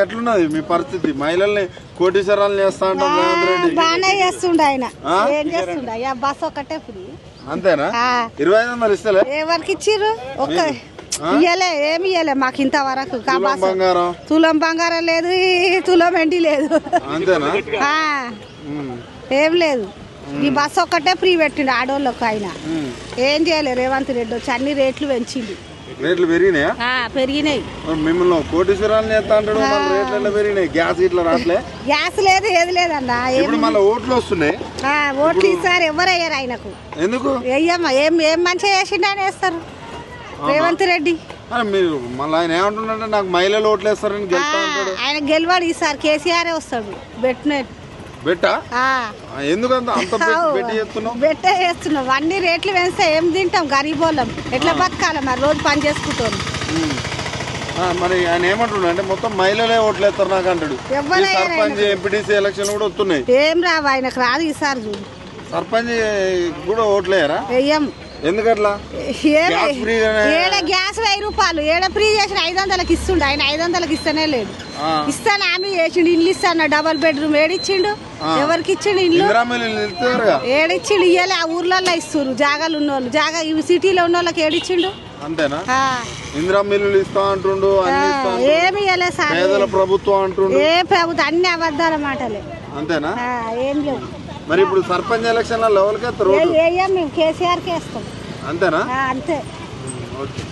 ఎట్లున్నది మీ పరిస్థితి? మహిళల్ని కోటీశ్వరాలు చేస్తా బాగానే చేస్తుండ ఆయన? ఏం చేస్తుండ? బస్ ఒకటే ఫ్రీ. అంతేనా. ఇరవై ఐదు వందలు ఇస్తలే? ఎవరికి ఇచ్చిర్రు? ఒక్క ఇయ్యలే ఏమి ఇయ్యలే మాకు ఇంతవరకు. కా తులం బంగారం. తులం బంగారం లేదు తులం ఎండి లేదు. అంతేనా? ఏం లేదు. ఈ బస్సు ఒక్కటే ఫ్రీ పెట్టిండు ఆడోళ్ళకు ఆయన. ఏం చేయలేదు రేవంత్ రెడ్డి వచ్చి అన్ని రేట్లు పెంచిండు. రేట్లు పెరిగినాయా? పెరిగినాయి. మిమ్మల్ని కోటీశ్వరాలు అంటాడు రేట్లు పెరిగినాయి. గ్యాస్ ఇట్లా రావట్లే. గ్యాస్ లేదు ఏది లేదన్నా ఇప్పుడు మళ్ళీ ఓట్లు వస్తున్నాయి. ఓట్లు ఈసారి ఎవరు అయ్యారు ఆయనకు. ఎందుకు? ఏం ఏం మంచిగా చేసిండు వేస్తారు? రేవంత్ రెడ్డి. మీరు మళ్ళీ ఆయన ఏమంటున్నాడంటే నాకు మహిళలు ఓట్లు వేస్తారని ఆయన గెలవాడు ఈసారి కేసీఆర్ వస్తాడు. బెట్టినట్టు. బెట్టా. ఎందుకంత అంత చేస్తున్నావు? బెట్టే వేస్తున్నాం అన్ని రేట్లు పెంచితే ఏం తింటాం? గరీబోళ్ళం. ఎట్లా బతకాలి మరి? రోజు పని చేసుకుంటాం మరి ఆయన ఏమంటున్నాడు అంటే మొత్తం మహిళలే ఓట్లు వేస్తారు నాకు అంటాడు. సర్పంచ్ ఎంపీటీసీ ఎలక్షన్ కూడా వస్తున్నాయి. ఏం రావు ఆయనకు రాదు ఈసారి చూడు. సర్పంచ్ కూడా ఓట్లేయరా వెయ్యం ఎందుకట్లా? ఏడ గ్యాస్ వెయ్యి రూపాయలు. ఏడ ఫ్రీ చేసిన ఐదు వందలకి ఇస్తుండు. ఆయన ఐదు వందలకి ఇస్తేనే లేడు. ఇస్తాను ఆమె చేసిండు. ఇల్లు ఇస్తాను? డబల్ బెడ్రూమ్ ఏడిచ్చిండు? ఎవరికి ఇచ్చిండు ఇల్లు? ఏడిచ్చిండు. ఇయ్యాలి ఆ ఊర్లలో ఇస్తున్నారు జాగాలు ఉన్నోళ్ళు. జాగా ఇవి సిటీలో ఉన్న వాళ్ళకి ఏడిచ్చిండు? అంతేనా? ఇందిరా మిల్లులు ఇస్తా అంటుండు. ఏమి ఇయ్యలే సార్. పేదల ప్రభుత్వం అంటుండు. ఏ ప్రభుత్వం అన్ని అబద్ధాల మాటలే. అంతేనా? ఏం లేవు. మరి ఇప్పుడు సర్పంచ్ ఎలక్షన్లో ఎవరికి ఎత్తారు ఏ- ఓటు వేయం మేము కేసీఆర్కి వేస్తాం. అంతేనా? అంతే. ఓకే.